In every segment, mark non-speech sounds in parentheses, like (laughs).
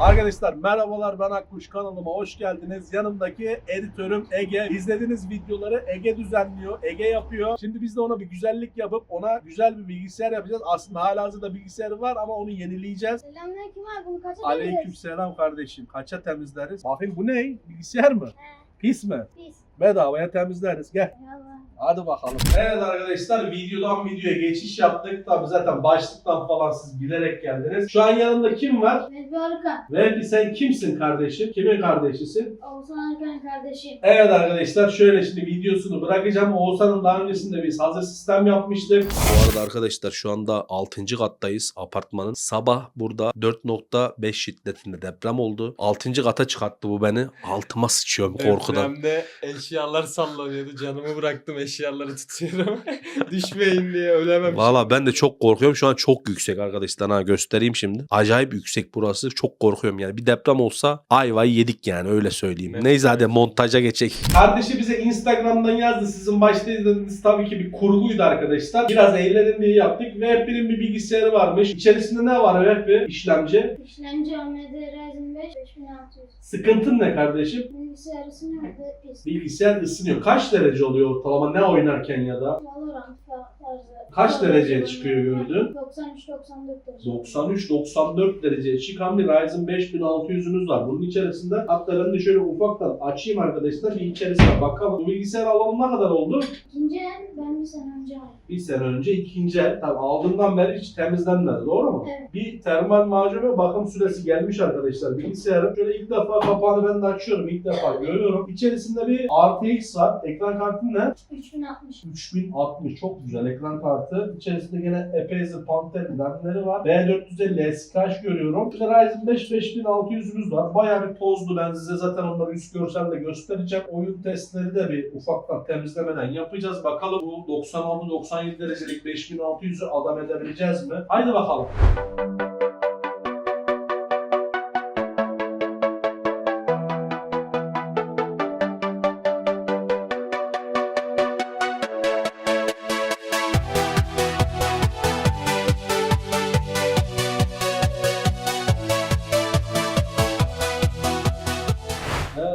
Arkadaşlar merhabalar ben Akkuş kanalıma hoş geldiniz. Yanımdaki editörüm Ege. İzlediğiniz videoları Ege düzenliyor, Ege yapıyor. Şimdi biz de ona bir güzellik yapıp ona güzel bir bilgisayar yapacağız. Aslında halihazırda bilgisayarı var ama onu yenileyeceğiz. Selamünaleyküm abi bunu kaça Aleykümselam kardeşim. Kaça temizleriz? Bakayım bu ne? Bilgisayar mı? Pis mi? Biz. Bedavaya temizleriz. Gel. Merhaba. Hadi bakalım. Evet arkadaşlar videodan videoya geçiş yaptık. Tabi zaten başlıktan falan siz bilerek geldiniz. Şu an yanımda kim var? Mehdi Arıkan. Ve sen kimsin kardeşim? Kimin kardeşisin? Oğuzhan Arıkan'ın kardeşi. Evet arkadaşlar şöyle şimdi videosunu bırakacağım. Oğuzhan'ın daha öncesinde biz hazır sistem yapmıştık. Bu arada arkadaşlar şu anda 6. kattayız apartmanın. Sabah burada 4.5 şiddetinde deprem oldu. 6. kata çıkarttı bu beni. Altıma sıçıyorum korkudan. Depremde eşyalar sallanıyordu. Canımı bıraktım eşyaları tutuyorum. (laughs) Düşmeyin diye ölemem. Valla ben de çok korkuyorum. Şu an çok yüksek arkadaşlar. Ha göstereyim şimdi. Acayip yüksek burası. Çok korkuyorum yani. Bir deprem olsa ayvayı yedik yani öyle söyleyeyim. Evet, Neyse hadi evet. montaja geçecek. Kardeşi bize Instagram'dan yazdı. Sizin başta izlediğiniz tabii ki bir kurguydu arkadaşlar. Biraz eğlenin diye yaptık. Web'in bir bilgisayarı varmış. İçerisinde ne var Web işlemci? İşlemci AMD Ryzen 5 5600. Sıkıntın ne kardeşim? Bilgisayar ısınıyordu pis. Bilgisayar ısınıyor. Kaç derece oluyor ortalama ne oynarken ya da? Valorant fa- tarzı. Kaç dereceye çıkıyor gördün? 93-94 derece. 93-94 dereceye çıkan bir Ryzen 5600'ünüz var. Bunun içerisinde hatta ben de şöyle ufaktan açayım arkadaşlar bir içerisine bakalım. Bu bilgisayar alalı ne kadar oldu? İkinci el ben bir sene önce aldım. Bir sene önce ikinci el. Tabii aldığından beri hiç temizlenmedi doğru mu? Evet. Bir termal macun ve bakım süresi gelmiş arkadaşlar bilgisayarın. Şöyle ilk defa kapağını ben de açıyorum. ilk defa görüyorum. İçerisinde bir RTX var. Ekran kartı ne? 3060. 3060 çok güzel ekran kartı. İçerisinde gene epeyce Panther RAM'leri var. B450 SKH görüyorum. De Ryzen 5 5600'ümüz var. Bayağı bir tozlu. Ben size zaten onları üst görselde göstereceğim. Oyun testleri de bir ufaktan temizlemeden yapacağız. Bakalım bu 96-97 derecelik 5600'ü adam edebileceğiz mi? Haydi bakalım.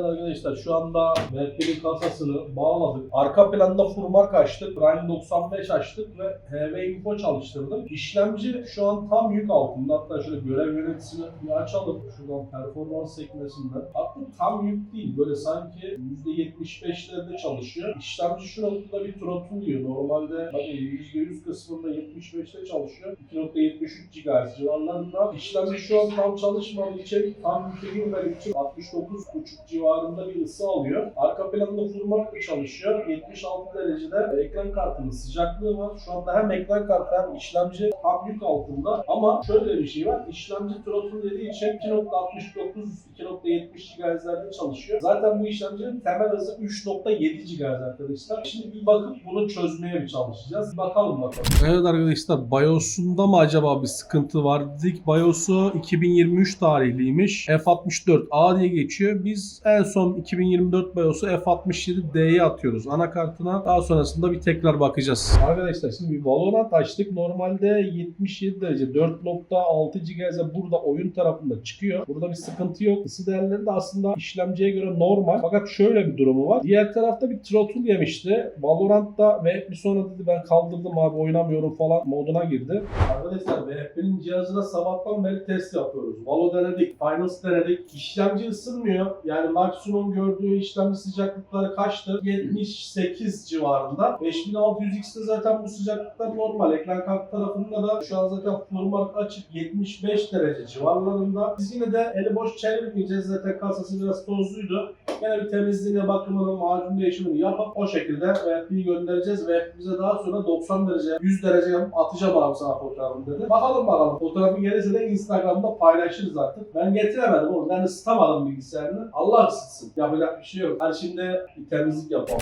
Evet arkadaşlar şu anda Merkel'in kasasını bağladık. Arka planda Furmark açtık. Prime 95 açtık ve HV Info çalıştırdım. İşlemci şu an tam yük altında. Hatta şöyle görev yöneticisini bir açalım. Şuradan performans sekmesinden. Hatta tam yük değil. Böyle sanki %75'lerde çalışıyor. İşlemci şu noktada bir throttle diyor. Normalde hani %100 kısmında 75'te çalışıyor. 2.73 GHz civarlarında. İşlemci şu an tam çalışmadığı için tam yükle girmediği için 69.5 civarında bir ısı alıyor. Arka planda Furmark çalışıyor. 76 derecede ekran kartının sıcaklığı var. Şu anda hem ekran kartı hem işlemci tam yük altında. Ama şöyle bir şey var. İşlemci throttle dediği için 2.69 2.70 GHz'lerde çalışıyor. Zaten bu işlemcinin temel hızı 3.7 GHz arkadaşlar. Şimdi bir bakıp bunu çözmeye bir çalışacağız. Bakalım bakalım. Evet arkadaşlar BIOS'unda mı acaba bir sıkıntı var? Dedik BIOS'u 2023 tarihliymiş. F64A diye geçiyor. Biz en son 2024 BIOS'u F67D'ye atıyoruz anakartına. Daha sonrasında bir tekrar bakacağız. Arkadaşlar şimdi bir Valorant açtık. Normalde 77 derece 4.6 GHz'e burada oyun tarafında çıkıyor. Burada bir sıkıntı yok. Isı değerleri de aslında işlemciye göre normal. Fakat şöyle bir durumu var. Diğer tarafta bir throttle yemişti. Valorant'ta ve bir sonra dedi ben kaldırdım abi oynamıyorum falan moduna girdi. Arkadaşlar VFB'nin cihazına sabahtan beri test yapıyoruz. Valo denedik, Finals denedik. İşlemci ısınmıyor. Yani maksimum gördüğü işlemci sıcaklıkları kaçtı? 78 civarında. 5600X'te zaten bu sıcaklıklar normal. Ekran kart tarafında da şu an zaten Furmark açık 75 derece civarlarında. Biz yine de eli boş çevirmeyeceğiz. Zaten kasası biraz tozluydu. Yine bir temizliğine, bakımını, macun değişimini yapıp o şekilde VFB'yi göndereceğiz ve bize daha sonra 90 derece, 100 derece atacağım abi sana fotoğrafını dedi. Bakalım bakalım. Fotoğrafı gelirse de Instagram'da paylaşırız artık. Ben getiremedim oğlum. Ben ısıtamadım bilgisayarını. Allah ısıtsın. Yapacak bir şey yok. Hadi şimdi temizlik yapalım.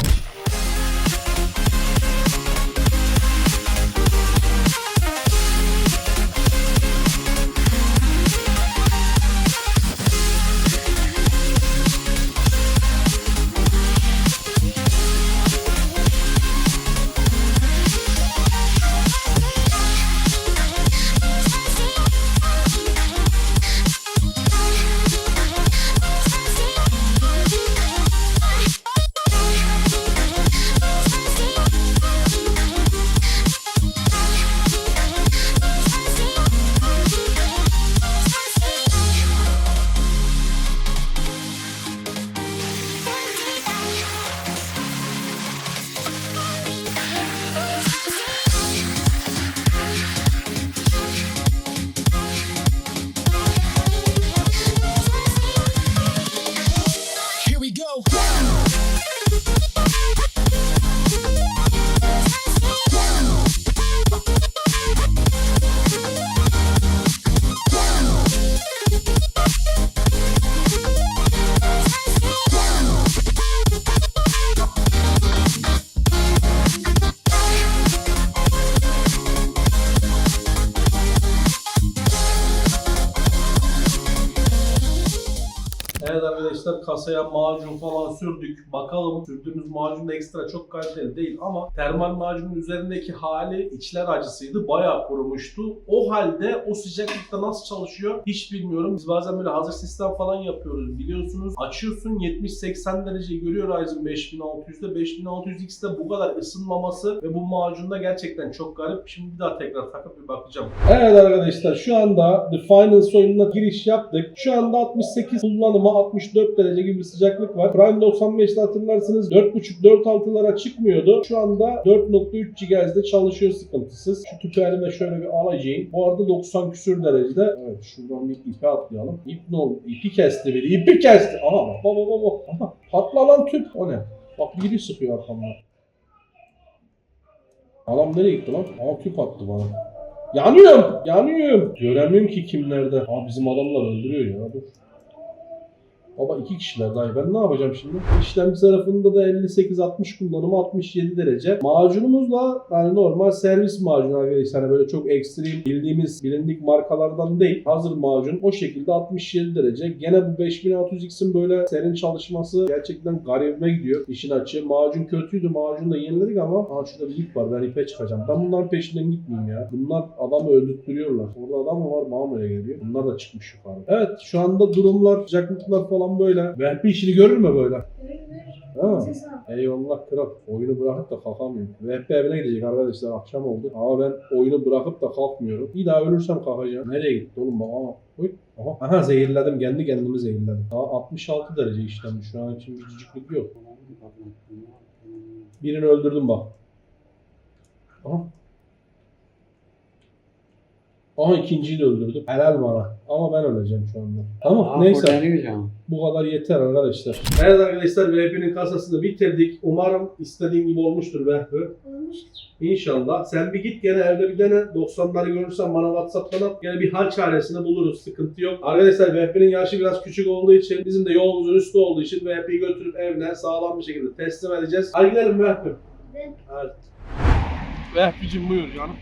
Arkadaşlar kasaya macun falan sürdük. Bakalım sürdüğümüz macun da ekstra çok kaliteli değil ama termal macunun üzerindeki hali içler acısıydı. Bayağı kurumuştu. O halde o sıcaklıkta nasıl çalışıyor hiç bilmiyorum. Biz bazen böyle hazır sistem falan yapıyoruz biliyorsunuz. Açıyorsun 70-80 dereceyi görüyor Ryzen 5600'de. 5600X'te bu kadar ısınmaması ve bu macunda gerçekten çok garip. Şimdi bir daha tekrar takıp bir bakacağım. Evet arkadaşlar şu anda The Finals oyununa giriş yaptık. Şu anda 68 kullanıma 64 derece gibi bir sıcaklık var. Prime 95'te hatırlarsınız 4.5-4.6'lara çıkmıyordu. Şu anda 4.3 GHz'de çalışıyor sıkıntısız. Şu tüpü elime şöyle bir alacağım. Bu arada 90 küsür derecede. Evet şuradan bir ipe atlayalım. İp ne oldu? İpi kesti biri. İpi kesti. Aha baba baba. Aha patla lan tüp. O ne? Bak biri sıkıyor arkamdan. Adam nereye gitti lan? Aa tüp attı bana. Yanıyorum! Yanıyorum! Göremiyorum ki kim nerede. Aa bizim adamlar öldürüyor ya dur. Baba iki kişiler dayı ben ne yapacağım şimdi? İşlemci tarafında da 58-60 kullanımı 67 derece. Macunumuz da yani normal servis macunu arkadaşlar. Hani böyle çok ekstrem bildiğimiz bilindik markalardan değil. Hazır macun o şekilde 67 derece. Gene bu 5600X'in böyle serin çalışması gerçekten garibime gidiyor. İşin açığı. Macun kötüydü. Macunu da yeniledik ama aa şurada bir ip var. Ben ipe çıkacağım. Ben bunların peşinden gitmeyeyim ya. Bunlar adamı öldürttürüyorlar. Orada adam mı var? Mamaya geliyor. Bunlar da çıkmış yukarı. Evet şu anda durumlar, sıcaklıklar falan böyle. Vehbi işini görür mü böyle? Ha. Eyvallah kral. Oyunu bırakıp da kalkamıyorum. Vehbi evine gidecek arkadaşlar. Akşam oldu. Ama ben oyunu bırakıp da kalkmıyorum. Bir daha ölürsem kalkacağım. Nereye gitti oğlum. Aa, oy. Aha. Aha zehirledim. Kendi kendimi zehirledim. Daha 66 derece işlem. Şu an için bir ciciklik yok. Birini öldürdüm bak. Aha. Aha ikinciyi de öldürdüm. Helal bana. Ama ben öleceğim şu anda. Tamam neyse. Bu kadar yeter arkadaşlar. Evet arkadaşlar VHP'nin kasasını bitirdik. Umarım istediğin gibi olmuştur VHP. Olmuştur. İnşallah. Sen bir git gene evde bir dene. 90'ları görürsen bana WhatsApp'tan at. Gene bir hal çaresini buluruz. Sıkıntı yok. Arkadaşlar VHP'nin yaşı biraz küçük olduğu için bizim de yolumuzun üstü olduğu için VHP'yi götürüp evine sağlam bir şekilde teslim edeceğiz. Hadi gidelim VHP. Ve Hadi. Vehbi'cim buyur canım.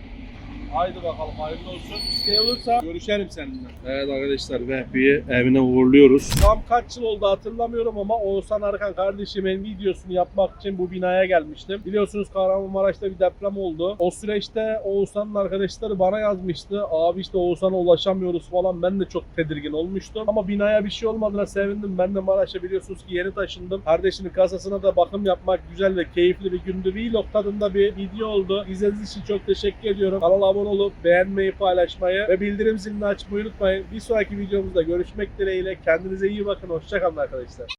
Haydi bakalım hayırlı olsun. İsteği olursa görüşelim seninle. Evet arkadaşlar Vehbi'yi evine uğurluyoruz. Tam kaç yıl oldu hatırlamıyorum ama Oğuzhan Arkan kardeşimin videosunu yapmak için bu binaya gelmiştim. Biliyorsunuz Kahramanmaraş'ta bir deprem oldu. O süreçte Oğuzhan'ın arkadaşları bana yazmıştı. Abi işte Oğuzhan'a ulaşamıyoruz falan. Ben de çok tedirgin olmuştum. Ama binaya bir şey olmadığına sevindim. Ben de Maraş'a biliyorsunuz ki yeni taşındım. Kardeşimin kasasına da bakım yapmak güzel ve keyifli bir gündü. Vlog tadında bir video oldu. İzlediğiniz için çok teşekkür ediyorum. Kanala abone olup beğenmeyi, paylaşmayı ve bildirim zilini açmayı unutmayın. Bir sonraki videomuzda görüşmek dileğiyle. Kendinize iyi bakın. Hoşçakalın arkadaşlar.